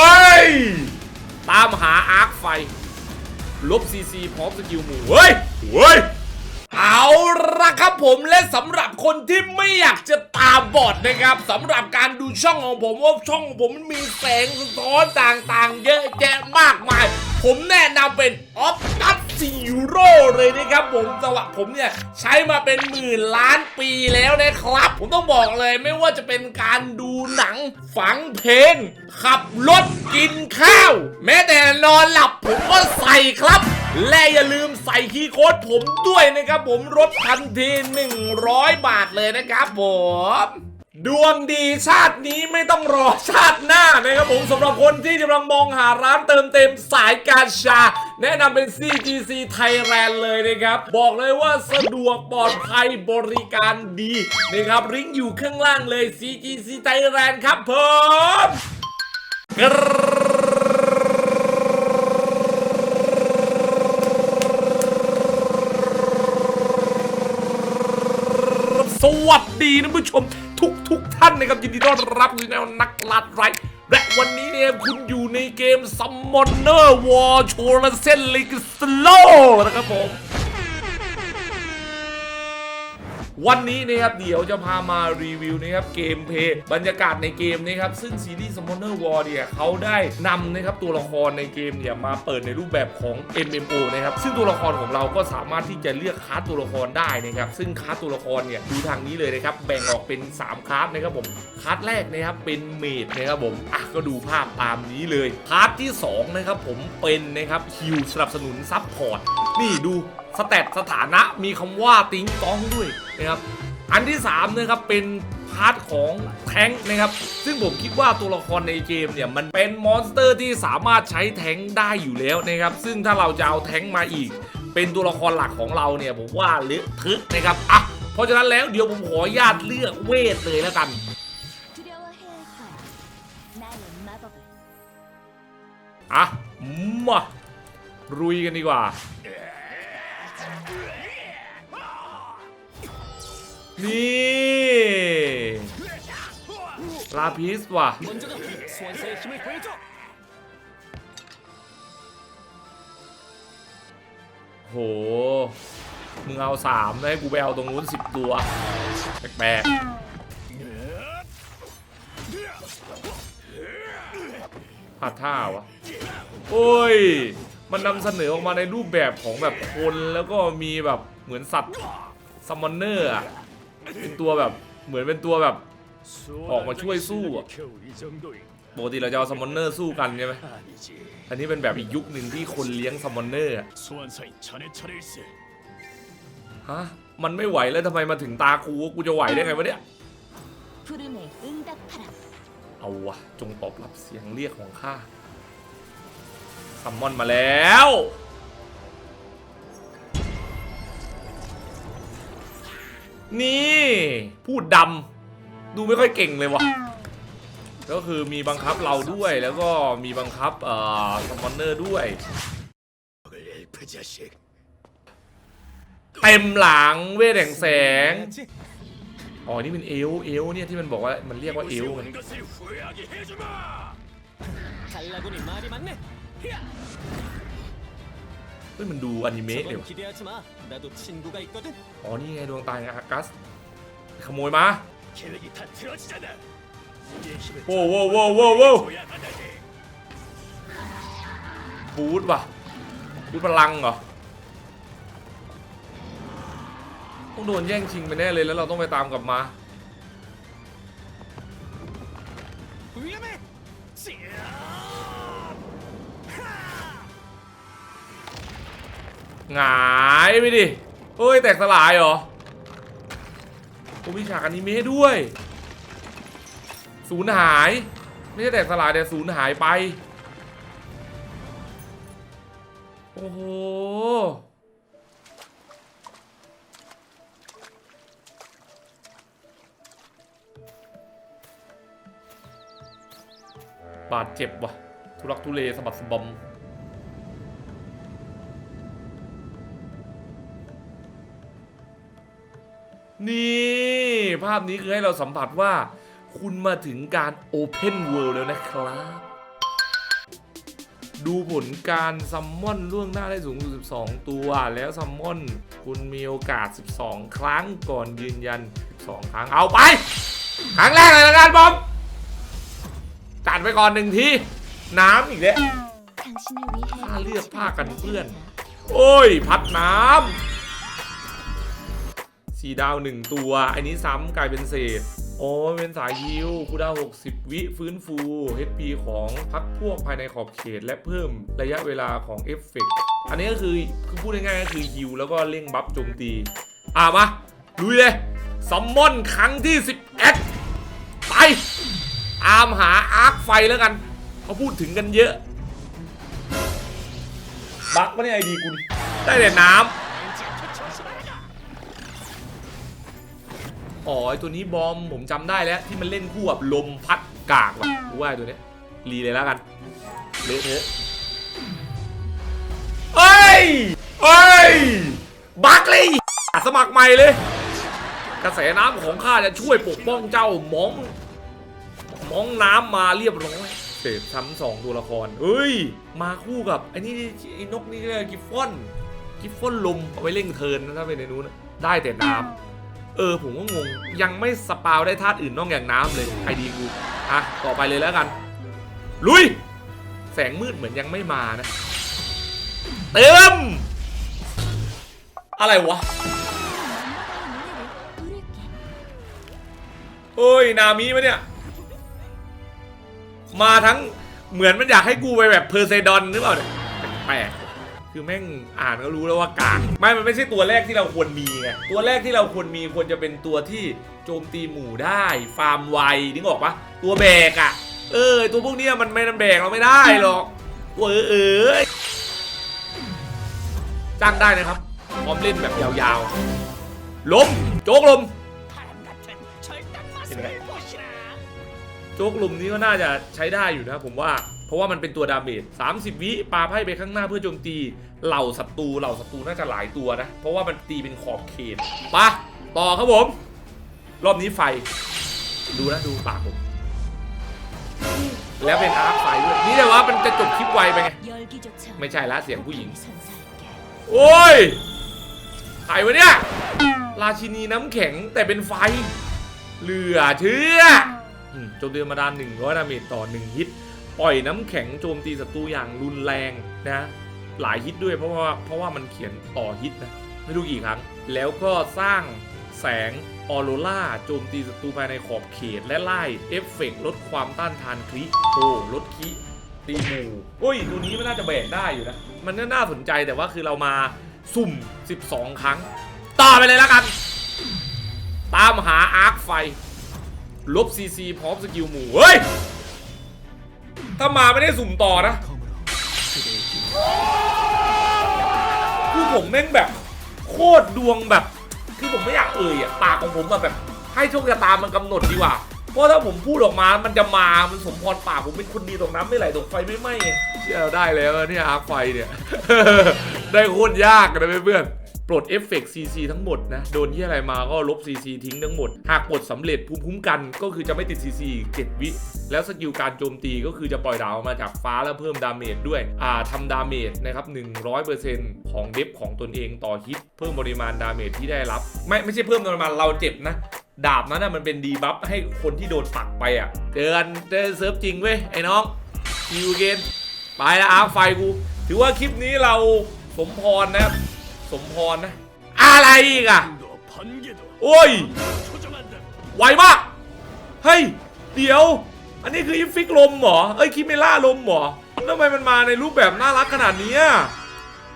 เฮ้ย ตามหาอาร์คไฟ ลบซีซีพร้อมสกิลหมู่เฮ้ยเฮ้ยเอาละครับผมและสำหรับคนที่ไม่อยากจะตาบอดนะครับสำหรับการดูช่องของผมว่าช่องของผมมันมีแสงสะท้อนต่างๆ เยอะแยะมากมาย ผมแนะนำเป็นออฟตัส ซีโร่เลยนะครับผมสำหรับผมเนี่ยใช้มาเป็นหมื่นล้านปีแล้วนะครับ ผมต้องบอกเลยไม่ว่าจะเป็นการดูหนังฟังเพลง ขับรถกินข้าว แม้แต่นอนหลับผมก็ใส่ครับและอย่าลืมใส่คีย์โค้ดผมด้วยนะครับผมลดทันที 100 บาทเลยนะครับผม ดวงดีชาตินี้ไม่ต้องรอชาติหน้านะครับผมสำหรับคนที่กำลังมองหาร้านเติมเต็มสายการชา แนะนำเป็น CGC Thailand เลยนะครับ บอกเลยว่าสะดวกปลอดภัยบริการดีนะครับลิงก์อยู่ข้างล่างเลย CGC Thailand ครับผมกสวัสดีท่านผู้ชม ทุกทุกท่านนะครับยินดีต้อนรับสู่แนวนักลัดไรและวันนี้เนี่ยคุณอยู่ในเกม Summoner War c h o r a s e n League Slow นะครับผม วันนี้นะครับเดี๋ยวจะพามารีวิวนะครับเกมเพลย์บรรยากาศในเกมนะครับซึ่งซีรีส์ Summoner War เนี่ยเขาได้นำนะครับตัวละครในเกมเนี่ยมาเปิดในรูปแบบของ MMO นะครับซึ่งตัวละครของเราก็สามารถที่จะเลือกคลาสตัวละครได้นะครับซึ่งคลาสตัวละครเนี่ยดูทางนี้เลยนะครับแบ่งออกเป็น 3คลาสนะครับผมคลาสแรกนะครับเป็นเมดนะครับผมอะก็ดูภาพตามนี้เลยคลาสที่สองนะครับผมเป็นนะครับฮิวสนับสนุนซับพอร์ตนี่ดูสเตตสถานะมีคำว่าติ้งต้องด้วยนะครับอันที่3นะครับเป็นพาร์ทของแท้งนะครับ ซึ่งผมคิดว่าตัวละครในเกมเนี่ย มันเป็นมอนสเตอร์ที่สามารถใช้แท้งได้อยู่แล้วนะครับ ซึ่งถ้าเราจะเอาแท้งมาอีก เป็นตัวละครหลักของเราเนี่ย ผมว่าเละเทอะนะครับอะเพราะฉะนั้นแล้วเดี๋ยวผมขอญาตเลือกเวทเลยแล้วกันอะมารุยกันดีกว่า นี่ลาพิสว่ะโห มึงเอาสามได้กูไปเอาตรงนู้นสิบตัว แปลกๆผัดท่าวะ โอ้ย มันนำเสนอออกมาในรูปแบบของแบบคนแล้วก็มีแบบเหมือนสัตว์ซัมมอนเนอร์เป็นตัวแบบเหมือนเป็นตัวแบบออกมาช่วยสู้ปกติเราจะเอาซัมมอนเนอร์สู้กันใช่ไหมอันนี้เป็นแบบอีกยุคหนึ่งที่คนเลี้ยงซัมมอนเนอร์ฮะมันไม่ไหวแล้วทำไมมาถึงตาคูกูจะไหวได้ไงวะเนี่ยเอาวะจงตอบรับเสียงเรียกของข้า ซัมมอนมาแล้ว นี่ พูดดำดูไม่ค่อยเก่งเลยวะก็คือมีบังคับเราด้วยแล้วก็มีบังคับเอ่อซัมมอนเนอร์ด้วยเต็มหลังเวทแห่งแสงอ๋อ นี่เป็นเอล เอลเนี่ยที่มันบอกว่ามันเรียกว่าเอล เฮ้ยมันดูอนิเมะเลยว่ะอ๋อนี่ไงดวงตายนอากัส ขโมยมาโว้โว้โว้โว้โว้บูทว่ะบูทพลังเหรอต้องโดนแย่งชิงไปแน่เลยแล้วเราต้องไปตามกลับมา หงายไปดิเฮ้ยแตกสลายเหรอโอ้มีฉากอนิเมะด้วยสูญหาย ไม่ใช่แตกสลายแต่สูญหายไป โอ้โหบาดเจ็บว่ะ ทุรักทุเลสะบัดสะบอม นี่ ภาพนี้คือให้เราสัมผัสว่า คุณมาถึงการ Open World แล้วนะครับ ดูผลการซัมมอนล่วงหน้าได้สูงสุด12 ตัว แล้วซัมมอนคุณมีโอกาส 12 ครั้งก่อนยืนยัน 12 ครั้งเอาไป ครั้งแรกเลยละกันบอมจัดไปก่อนหนึ่งที น้ำอีกแล้ว ผ้าเลือกผ้ากันเปื้อน โอ้ย พัดน้ำ สีดาวหนึ่งตัว อันนี้ซ้ำกลายเป็นเศษโอ้เป็นสายฮิวคูดาว60 วิฟื้นฟู HP ของพักพวกภายในขอบเขต และเพิ่มระยะเวลาของเอฟเฟกต์อันนี้ก็คือคือพูดง่ายๆก็คือฮิวแล้วก็เร่งบัฟโจมตี อะมาลุยเลยซัมมอนครั้งที่ 11 ไปตามหาอาร์คไฟแล้วกันเขาพูดถึงกันเยอะ บักไม่ได้ไอดีกูดิได้แต่น้ำ อ๋อไอตัวนี้บอมผมจำได้แล้ว ที่มันเล่นคู่กับลมพัดกากว่ะกูว่าตัวเนี้ยรีเลยแล้วกันเละเทะเอ้ยเอ้ยบักเลยอ่สมัครใหม่เลย กระแสน้ำของข้าจะช่วยปกป้องเจ้ามองมองน้ำมาเรียบร้อยเสพซ้ำสองตัวละครเฮ้ย มาคู่กับไอ้นี่ไอ้นกนี่เรียกกิฟฟอน กิฟฟอนลมเอาไว้เร่งเทินนะถ้าเป็นในนู้นได้แต่น้ำ เออผมก็งง ยังไม่สปาวได้ธาตุอื่นนอกอย่างน้ำเลยใครดีกูอะต่อไปเลยแล้วกัน ลุย แสงมืดเหมือนยังไม่มานะ เติม อะไรวะเฮ้ย นามีมะเนี่ย มาทั้งเหมือนมันอยากให้กูไปแบบเพอร์เซดอนหรือเปล่าเนี่ยแปลก คือแม่งอ่านก็รู้แล้วว่ากากไม่ มันไม่ใช่ตัวแรกที่เราควรมีไง ตัวแรกที่เราควรมีควรจะเป็นตัวที่โจมตีหมู่ได้ ฟาร์มไวนึกออกปะตัวแบกอะเออ ตัวพวกนี้มันไม่นำแบกเราไม่ได้หรอกเออเออจ้างได้นะครับ พร้อมเล่นแบบยาวๆ ลม โจกลมโจกลมนี้ก็น่าจะใช้ได้อยู่นะผมว่า เพราะว่ามันเป็นตัวดาเมจ30 วิปาไพ่ไปข้างหน้าเพื่อโจมตี เหล่าศัตรูเหล่าศัตรูน่าจะหลายตัวนะ เพราะว่ามันตีเป็นขอบเขตปะต่อครับผม รอบนี้ไฟ ดูนะดูปากผม แล้วเป็นอาร์ตไฟด้วย นี่แต่ว่ามันจะจบคลิปไวไปไง ไม่ใช่ละเสียงผู้หญิง โอ้ยใครวะเนี่ย ราชินีน้ำแข็งแต่เป็นไฟ เหลือเชื่อจมตีอนมาดานึ่งร้อยดาเมจต่อ 1 ฮิต ปล่อยน้ำแข็งโจมตีศัตรูอย่างรุนแรงนะหลายฮิตด้วยเพราะว่าเพราะว่ามันเขียนต่อฮิตนะไม่รู้กี่ครั้ง แล้วก็สร้างแสงออโรราโจมตีศัตรูภายในขอบเขตและไล่เอฟเฟกต์ลดความต้านทานคริโอ้ลดคิตีหมูโอ้ยตัวนี้มันน่าจะแบกได้อยู่นะ มันน่าสนใจแต่ว่าคือเรามาสุ่ม 12 ครั้ง ต่อไปเลยแล้วกัน ตามหาอาร์คไฟ ลบซีซีพร้อมสกิลหมู่เฮ้ย ถ้ามาไม่ได้สุ่มต่อนะคือผมแม่งแบบ โคตรดวงแบบ คือผมไม่อยากเอ่ยอะปากของผมแบบให้โชคชะตามันกำหนดดีกว่า เพราะถ้าผมพูดออกมา มันจะมา มันสมพรปากผมเป็นคนดีตกน้ำไม่ไหลตกไฟไม่ไหม้เชื่อได้แล้วเนี่ยอาร์ไฟเนี่ย ได้โคตรยากนะเพื่อน ปลดเอฟเฟกต์ CC ทั้งหมดนะ โดนที่อะไรมาก็ลบ CC ทิ้งทั้งหมด หากปลดสำเร็จภูมิคุ้มกันก็คือจะไม่ติด CC อีก7วิ แล้วสกิลการโจมตีก็คือจะปล่อยดาวออกมาจากฟ้าแล้วเพิ่มดาเมจด้วย อ่าทำดาเมจนะครับ100%ของเดฟของตนเองต่อฮิต เพิ่มปริมาณดาเมจที่ได้รับ ไม่ไม่ใช่เพิ่มปริมาณเราเจ็บนะดาบนั้นนะมันเป็นดีบัฟให้คนที่โดนปักไปอะเจอกันเจอเซิร์ฟจริงเว้ยไอ้น้องคิวเกนไปแล้วอาร์ไฟกู ถือว่าคลิปนี้เราสมพรนะครับ สมพรนะ อะไรอีกอะโอ้ย ไวมาก เฮ้ย เดี๋ยว อันนี้คืออิฟฟิกลมเหรอ เอ้ย คิเมล่าลมเหรอทำไมมันมาในรูปแบบน่ารักขนาดนี้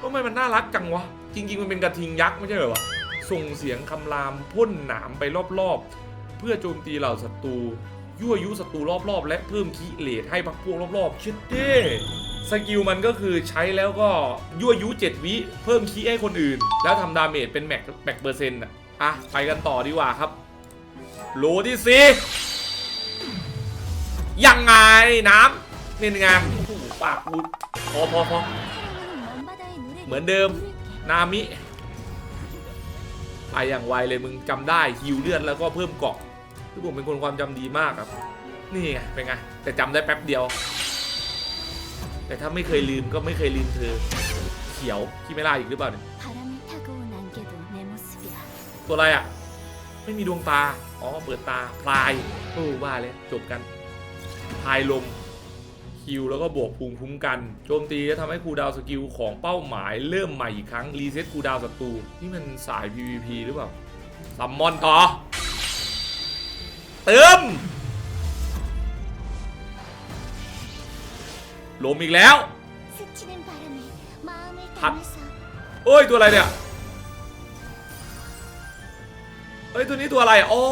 ทำไมมันน่ารักจังวะ จริง ๆ มันเป็นกระทิงยักษ์ไม่ใช่เหรอวะ ส่งเสียงคำรามพ่นหนามไปรอบๆ เพื่อโจมตีเหล่าศัตรู ยั่วยุศัตรูรอบๆ และเพิ่มคิเลตให้พักพวกรอบๆชิดเด้ สกิลมันก็คือใช้แล้วก็ยั่วยุ7วิเพิ่มคีให้คนอื่น แล้วทำดาเมจเป็นแม็กแม็กเปอร์เซ็นต์อะอะไปกันต่อดีกว่าครับโลที่สียังไงน้ำนี่ไงปากกูพอพอพอเหมือนเดิมนามิไปอย่างไวเลยมึงจำได้ฮิวเลือดแล้วก็เพิ่มเกาะคือผมเป็นคนความจำดีมากครับ นี่ไงเป็นไงแต่จำได้แป๊บเดียว แต่ถ้าไม่เคยลืมก็ไม่เคยลืมเธอ เขียวคิเมล่าอีกหรือเปล่าเนี่ยตัวอะไรอะ ไม่มีดวงตา อ๋อ เปิดตา พลายโอ้ว่าเลย จบกันพายลม คิวแล้วก็บวกภูมิคุ้มกัน โจมตีจะทำให้คูดาวสกิลของเป้าหมายเริ่มใหม่อีกครั้ง รีเซ็ตคูดาวศัตรูนี่มันสาย PVP หรือเปล่าซัมมอนต่อ เติม ลมอีกแล้ว พัด เอ้ย ตัวอะไรเนี่ย เอ้ย ตัวนี้ตัวอะไร อ๋อ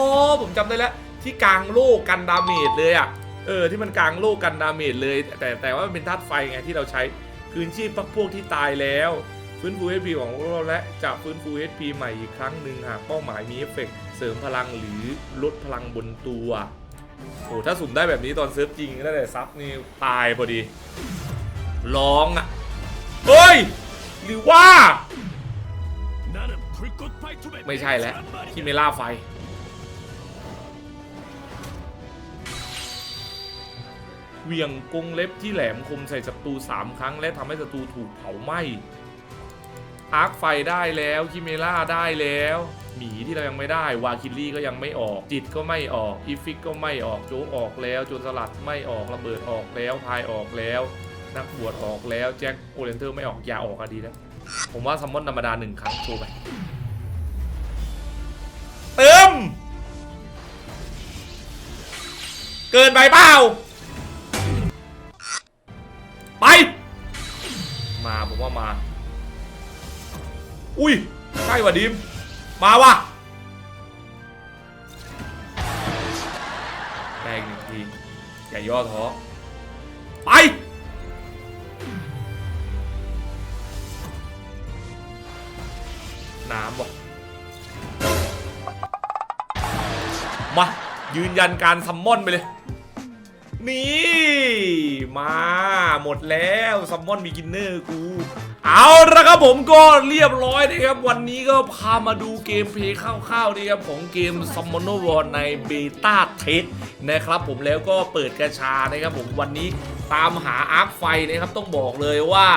ผมจำได้แล้ว ที่กลางโล่กันดาเมจเลยอะ เออ ที่มันกลางโล่กันดาเมจเลย แต่แต่ว่ามันเป็นธาตุไฟไงที่เราใช้ คืนชีพพพวกที่ตายแล้ว ฟื้นฟู HP ของเราและจะฟื้นฟู HP ใหม่อีกครั้งหนึ่งหากเป้าหมายมีเอฟเฟกเสริมพลังหรือลดพลังบนตัว โอ้ถ้าสุ่มได้แบบนี้ตอนซื้อจริงได้เลยซับนี่ตายพอดี ร้องอะ เฮ้ย หรือว่า ไม่ใช่แล้วที่เมล่าไฟ เวียงกงเล็บที่แหลมคมใส่ศัตรู3 ครั้ง และทำให้ศัตรูถูกเผาไหม้อาร์คไฟได้แล้วคิเมล่าได้แล้ว หมีที่เรายังไม่ได้ วาคิลลี่ก็ยังไม่ออก จิตก็ไม่ออกอีฟิกก็ไม่ออกโจกออกแล้วโจนสลัดไม่ออกระเบิดออกแล้วพายออกแล้ว นักบวชออกแล้วแจ็คโอเรนเทอร์ไม่ออกอย่าออกอะดีนะผมว่าซัมมอนธรรมดาหนึ่งครั้งโชว์ไปเติมเกินไปเปล่าไป มาผมว่ามา อุ้ยใช่ว่ะดิม มาว่ะแรงหนึ่งที อย่าย่อท้อ ไป น้ำบอกมา ยืนยันการซัมมอนไปเลย นี่ มา หมดแล้วซัมมอนมีกินเนอร์กู เอาละครับผมก็เรียบร้อยนะครับ วันนี้ก็พามาดูเกมเพลย์คร่าวๆนะครับ ของเกม s u m m o n e r War ในเบต้าเทสนะครับผมแล้วก็เปิดกระชานะครับผมวันนี้ตามหาอาร์คไฟนะครับต้องบอกเลยว่า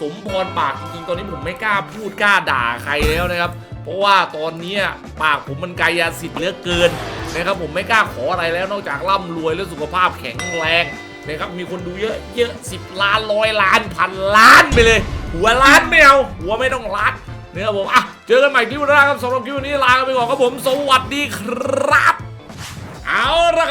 สมพรปากจริงๆ ตอนนี้ผมไม่กล้าพูดกล้าด่าใครแล้วนะครับ เพราะว่าตอนนี้ปากผมมันกายาสิทธิ์เหลือเกินนะครับผมไม่กล้าขออะไรแล้วนอกจากร่ำรวยและสุขภาพแข็งแรงนะครับมีคนดูเยอะเยอะสิบล้านร้อยล้านพันล้านไปเลย หัวล้านไม่เอาหัวไม่ต้องรัดเนนะครับผมอะเจอกันใหม่คลิปหน้าครับสำหรับคลิปวันนี้ลาไปก่อนครับผม สวัสดีครับ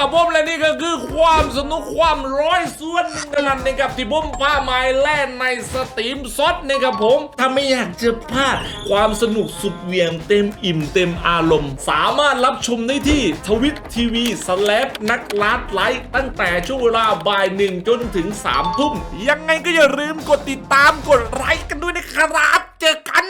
เอาละครับผมและนี่ก็คือความสนุกความร้อยส่วนหนึ่งกันนะครับที่ผมพาไม้แล่นในสตรีมซดนะครับผม ถ้าไม่อยากจะพลาดความสนุกสุดเหวียงเต็มอิ่มเต็มอารมณ์ สามารถรับชมได้ที่ทวิตทีวีสแลปนักลาดไลท์ตั้งแต่ช่วงเวลาบ่ายหนึ่งจนถึงสามทุ่มยังไงก็อย่าลืมกดติดตามกดไลค์กันด้วยนะครับ เจอกัน